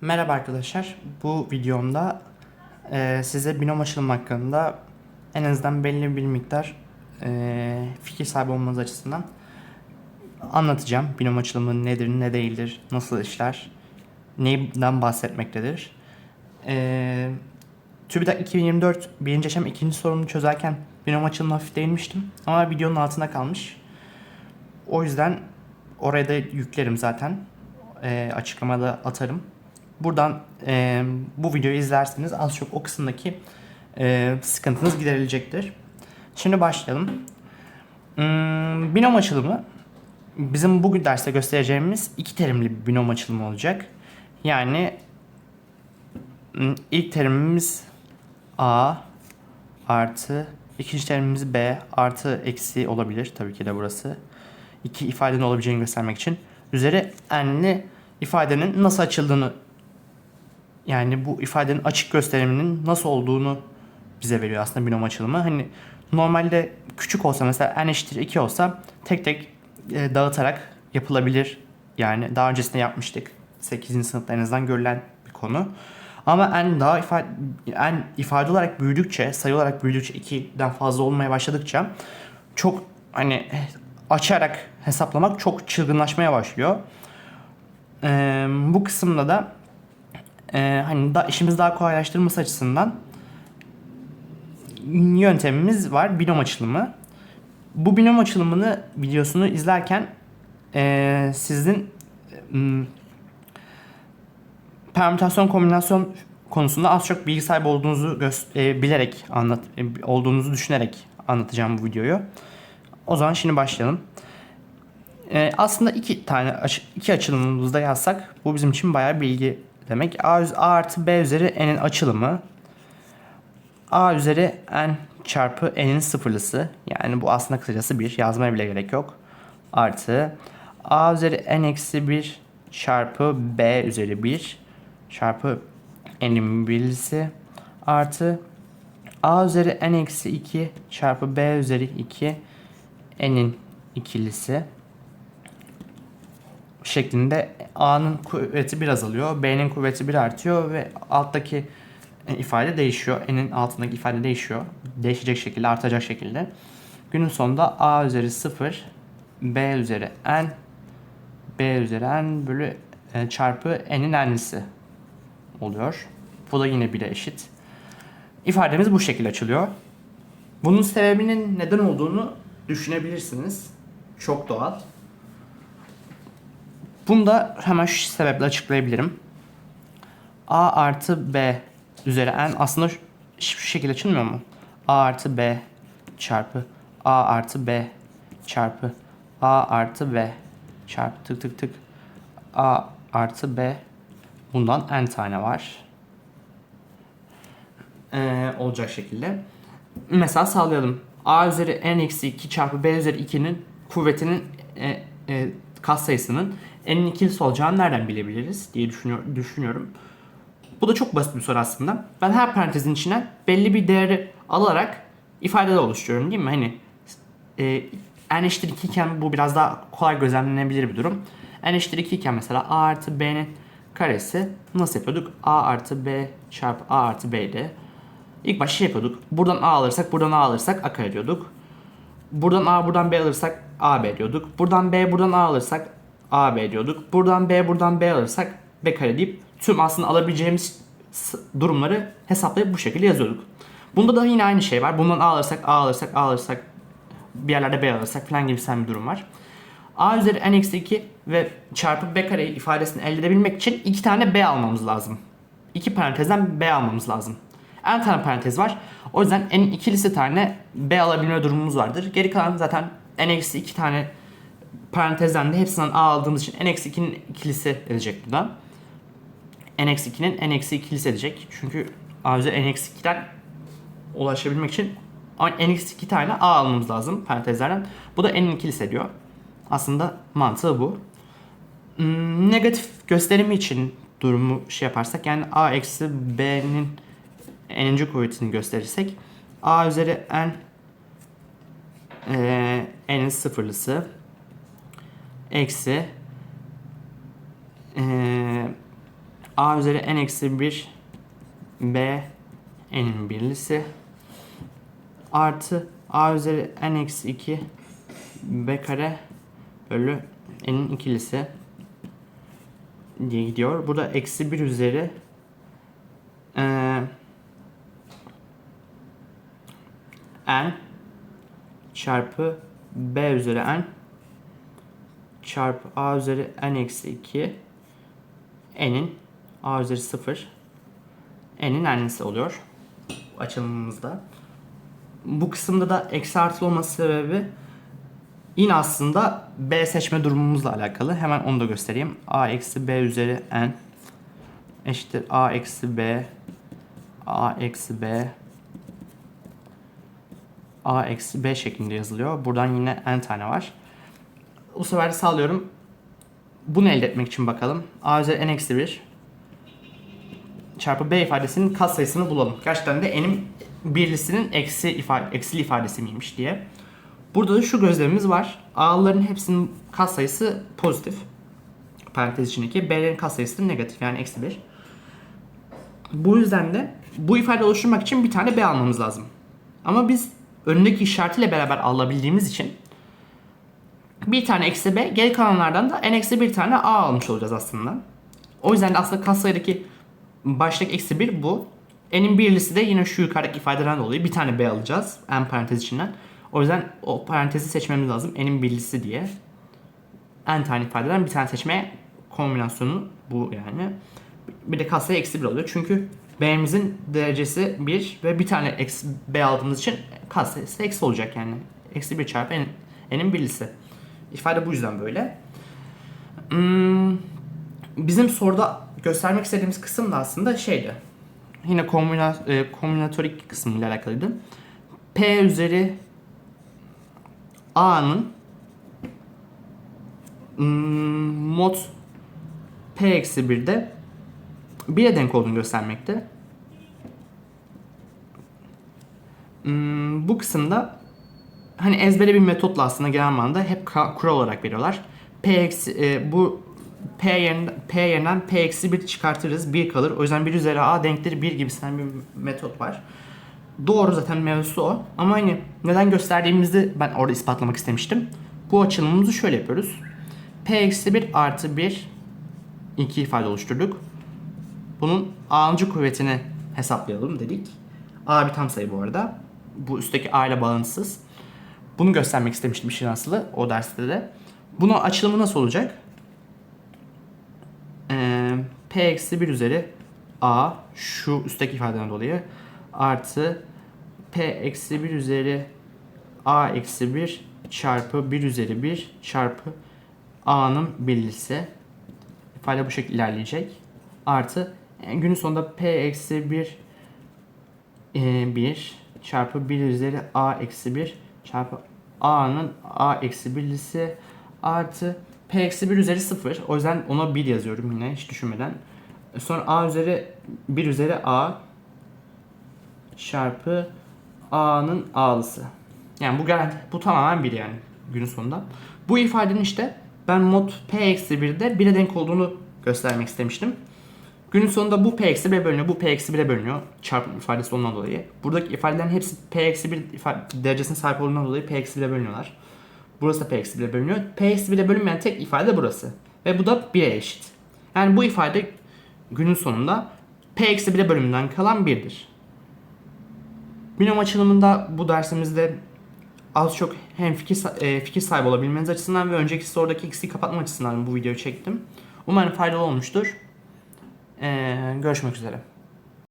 Merhaba arkadaşlar. Bu videomda eee, size binom açılımı hakkında en azından belli bir miktar eee, fikir sahibi olmanız açısından anlatacağım. Binom açılımı nedir, ne değildir, nasıl işler, neyden bahsetmektedir. Eee TÜBİTAK 2024 birinci aşama ikinci sorunu çözerken binom açılımına hafif değinmiştim ama videonun altında kalmış. O yüzden oraya da yüklerim zaten. Eee, açıklamada atarım. Buradan eee, bu videoyu izlerseniz az çok o kısımdaki eee, sıkıntınız giderilecektir. Şimdi başlayalım. Hmm, binom açılımı bizim bugün derste göstereceğimiz iki terimli bir binom açılımı olacak. Yani hmm, ilk terimimiz A artı ikinci terimimiz B artı eksi olabilir tabii ki de burası. İki ifadenin olabileceğini göstermek için. Üzeri n'li ifadenin nasıl açıldığını yani bu ifadenin açık gösteriminin nasıl olduğunu bize veriyor aslında binom açılımı. Hani normalde küçük olsa mesela n eşittir 2 olsa tek tek e, dağıtarak yapılabilir. Yani daha öncesinde yapmıştık. 8. sınıfta en azından görülen bir konu. Ama n daha ifade, n ifade olarak büyüdükçe, sayı olarak büyüdükçe 2'den fazla olmaya başladıkça çok hani açarak hesaplamak çok çılgınlaşmaya başlıyor. Ee, bu kısımda da e, hani da işimizi daha kolaylaştırması açısından yöntemimiz var binom açılımı. Bu binom açılımını videosunu izlerken e, sizin m, permütasyon kombinasyon konusunda az çok bilgi sahibi olduğunuzu e, bilerek anlat e, olduğunuzu düşünerek anlatacağım bu videoyu. O zaman şimdi başlayalım. E, aslında iki tane iki açılımımızda yazsak bu bizim için bayağı bilgi demek. A, A artı B üzeri n'in açılımı. A üzeri n çarpı n'in sıfırlısı. Yani bu aslında kısacası 1. Yazmaya bile gerek yok. Artı A üzeri n eksi 1 çarpı B üzeri 1 çarpı n'in birlisi. Artı A üzeri n eksi 2 çarpı B üzeri 2 n'in ikilisi şeklinde A'nın kuvveti bir azalıyor, B'nin kuvveti bir artıyor ve alttaki e, ifade değişiyor. N'in altındaki ifade değişiyor. Değişecek şekilde, artacak şekilde. Günün sonunda A üzeri 0, B üzeri n, B üzeri n bölü e, çarpı n'in n'lisi oluyor. Bu da yine 1'e eşit. İfademiz bu şekilde açılıyor. Bunun sebebinin neden olduğunu düşünebilirsiniz. Çok doğal. Bunu da hemen şu sebeple açıklayabilirim. A artı B üzeri n aslında şu, şekilde açılmıyor mu? A artı B çarpı A artı B çarpı A artı B çarpı tık tık tık A artı B bundan n tane var. Ee, olacak şekilde. Mesela sağlayalım. A üzeri n eksi 2 çarpı B üzeri 2'nin kuvvetinin e, e, katsayısının n'in ikilisi olacağını nereden bilebiliriz diye düşünüyor, düşünüyorum. Bu da çok basit bir soru aslında. Ben her parantezin içine belli bir değeri alarak ifade de oluşturuyorum değil mi? Hani e, n eşittir 2 iken bu biraz daha kolay gözlemlenebilir bir durum. n eşittir 2 iken mesela a artı b'nin karesi nasıl yapıyorduk? a artı b çarpı a artı b'de. İlk başta şey yapıyorduk. Buradan a alırsak buradan a alırsak a kare diyorduk. Buradan a buradan b alırsak a b diyorduk. Buradan b buradan a alırsak a b diyorduk. Buradan b buradan b alırsak b kare deyip tüm aslında alabileceğimiz durumları hesaplayıp bu şekilde yazıyorduk. Bunda da yine aynı şey var. Bundan a alırsak a alırsak a alırsak bir yerlerde b alırsak falan gibi bir durum var. a üzeri n eksi 2 ve çarpı b kare ifadesini elde edebilmek için iki tane b almamız lazım. İki parantezden b almamız lazım. n tane parantez var. O yüzden n'in ikilisi tane b alabilme durumumuz vardır. Geri kalan zaten n eksi 2 tane parantezden de hepsinden a aldığımız için n eksi 2'nin ikilisi edecek bu da. n eksi 2'nin n eksi ikilisi edecek. Çünkü a üzeri n eksi 2'den ulaşabilmek için n eksi 2 tane a almamız lazım parantezlerden. Bu da n'in ikilisi ediyor. Aslında mantığı bu. Hmm, negatif gösterimi için durumu şey yaparsak yani a eksi b'nin n'inci kuvvetini gösterirsek a üzeri n e, n'in sıfırlısı eksi a üzeri n eksi 1 b n'in birlisi artı a üzeri n eksi 2 b kare bölü n'in ikilisi diye gidiyor. Burada eksi 1 üzeri eee n çarpı b üzeri n çarpı a üzeri n eksi 2 n'in a üzeri 0 n'in n'lisi oluyor açılımımızda. Bu kısımda da eksi artılı olması sebebi yine aslında b seçme durumumuzla alakalı. Hemen onu da göstereyim. a eksi b üzeri n eşittir a eksi b a eksi b a eksi b şeklinde yazılıyor. Buradan yine n tane var. Bu sefer sağlıyorum. Bunu elde etmek için bakalım. a üzeri n eksi 1 çarpı b ifadesinin katsayısını bulalım. Gerçekten de n'in birlisinin eksi ifade, eksili ifadesi miymiş diye. Burada da şu gözlemimiz var. A'ların hepsinin katsayısı pozitif. Parantez içindeki. B'lerin katsayısı da negatif yani eksi 1. Bu yüzden de bu ifade oluşturmak için bir tane B almamız lazım. Ama biz önündeki işaretiyle beraber alabildiğimiz için bir tane eksi B, geri kalanlardan da n eksi bir tane A almış olacağız aslında. O yüzden de aslında katsayıdaki baştaki eksi 1 bu. N'in birlisi de yine şu yukarıdaki ifadeden dolayı bir tane B alacağız. N parantez içinden. O yüzden o parantezi seçmemiz lazım. N'in birlisi diye. N tane ifadeden bir tane seçmeye kombinasyonu bu yani. Bir de katsayı eksi 1 oluyor. Çünkü B'mizin derecesi 1 ve bir tane eksi B aldığımız için katsayısı eksi olacak yani. Eksi 1 çarpı N'in birlisi. İfade bu yüzden böyle. Hmm, bizim soruda göstermek istediğimiz kısım da aslında şeydi. Yine kombina, e, kombinatorik kısmıyla alakalıydı. P üzeri A'nın hmm, mod P eksi 1'de 1'e denk olduğunu göstermekte. Hmm, bu kısımda hani ezbere bir metotla aslında genel manada hep kural olarak veriyorlar. P eksi e, bu P yerinden, P yerinden P eksi 1 çıkartırız 1 kalır. O yüzden 1 üzeri A denktir 1 gibisinden bir metot var. Doğru zaten mevzusu o. Ama hani neden gösterdiğimizi ben orada ispatlamak istemiştim. Bu açılımımızı şöyle yapıyoruz. P eksi 1 artı 1 iki ifade oluşturduk. Bunun A'ncı kuvvetini hesaplayalım dedik. A bir tam sayı bu arada. Bu üstteki A ile bağlantısız. Bunu göstermek istemiştim işin aslı o derste de. Bunun açılımı nasıl olacak? Ee, P eksi 1 üzeri A şu üstteki ifadeden dolayı artı P eksi 1 üzeri A eksi 1 çarpı 1 üzeri 1 çarpı A'nın birlisi. İfade bu şekilde ilerleyecek. Artı yani günün sonunda P eksi 1 e, 1 çarpı 1 üzeri A eksi 1 çarpı A'nın A eksi birlisi artı P eksi 1 üzeri 0. O yüzden ona 1 yazıyorum yine hiç düşünmeden. Sonra A üzeri 1 üzeri A çarpı A'nın A'lısı. Yani bu garanti, bu tamamen 1 yani günün sonunda. Bu ifadenin işte ben mod P eksi 1'de 1'e denk olduğunu göstermek istemiştim. Günün sonunda bu P eksi 1'e bölünüyor, bu P eksi 1'e bölünüyor. Çarpım ifadesi ondan dolayı. Buradaki ifadelerin hepsi P eksi 1 ifa- derecesine sahip olduğundan dolayı P eksi 1'e bölünüyorlar. Burası da P eksi 1'e bölünüyor. P eksi 1'e bölünmeyen tek ifade burası. Ve bu da 1'e eşit. Yani bu ifade günün sonunda P eksi 1'e bölümünden kalan 1'dir. Binom açılımında bu dersimizde az çok hem fikir, e, fikir sahibi olabilmeniz açısından ve önceki sorudaki eksiği kapatma açısından bu videoyu çektim. Umarım faydalı olmuştur. Ee, görüşmek üzere.